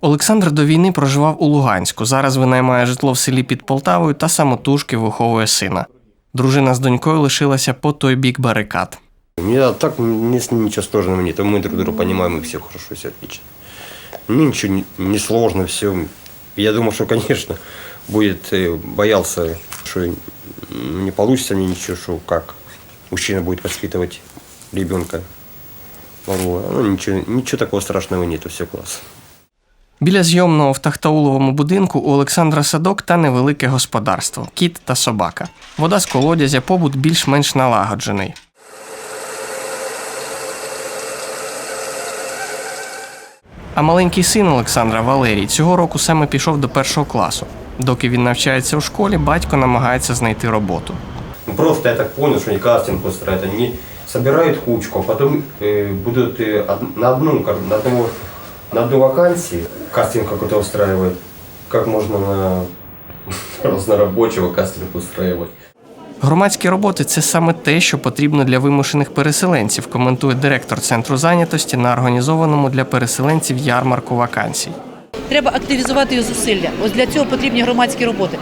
Олександр до війни проживав у Луганську. Зараз винаймає житло в селі під Полтавою та самотужки виховує сина. Дружина з донькою лишилася по той бік барикад. У меня так, мне с ним ничего сложного нет. Мы друг друга понимаем, и все хорошо, все отлично. Мне ничего не, не сложно, все. Я думал, что, конечно, будет, э, боялся, что не получится мне ничего, что как мужчина будет воспитывать ребенка. Могу. Ну, ничего, ничего такого страшного нету, все класс. Біля зйомного в Тахтауловому будинку у Олександра садок та невелике господарство кіт та собака. Вода з колодязя, побут більш-менш налагоджений. А маленький син Олександра Валерій цього року саме пішов до першого класу. Доки він навчається у школі, батько намагається знайти роботу. Ну, Просто я так понял, что они кастинг устраивают. Они собирают кучку, а потом э, будут э, на одну, на одного, на одну вакансию кастинг какой-то устраивать. Как можно на разнорабочего кастинг устраивать. Громадські роботи це саме те, що потрібно для вимушених переселенців, коментує директор центру зайнятості на організованому для переселенців ярмарку вакансій. Треба активізувати зусилля. Ось для цього потрібні громадські роботи.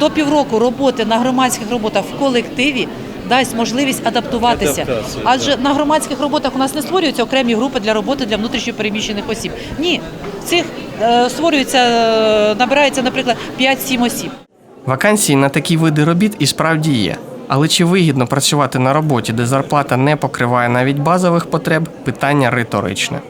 До півроку роботи на громадських роботах в колективі дасть можливість адаптуватися. Адже на громадських роботах у нас не створюються окремі групи для роботи для внутрішньопереміщених осіб. Ні, цих е, створюється, е, набирається, наприклад, 5-7 осіб. Вакансії на такі види робіт і справді є. Але чи вигідно працювати на роботі, де зарплата не покриває навіть базових потреб, питання риторичне.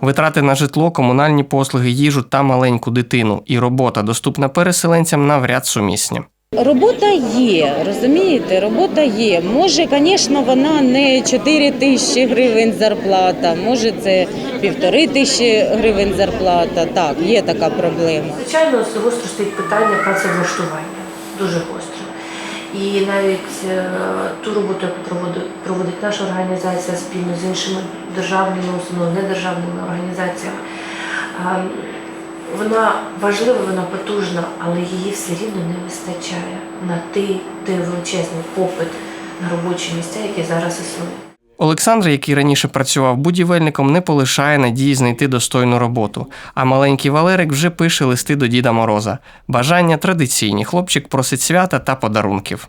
Витрати на житло, комунальні послуги, їжу та маленьку дитину і робота, доступна переселенцям, навряд сумісні. Робота є, розумієте, робота є. Може, звісно, вона не 4 тисячі гривень зарплата, може це півтори тисячі гривень зарплата. Так, є така проблема. Звичайно, гостро стоїть питання працевлаштування, дуже гостро. І навіть е, ту роботу, яку проводить, наша організація спільно з іншими державними установами, недержавними організаціями, вона важлива, вона потужна, але її все рівно не вистачає на той, той величезний попит на робочі місця, які зараз існують. Олександр, який раніше працював будівельником, не полишає надії знайти достойну роботу. А маленький Валерик вже пише листи до Діда Мороза. Бажання традиційні. Хлопчик просить свята та подарунків.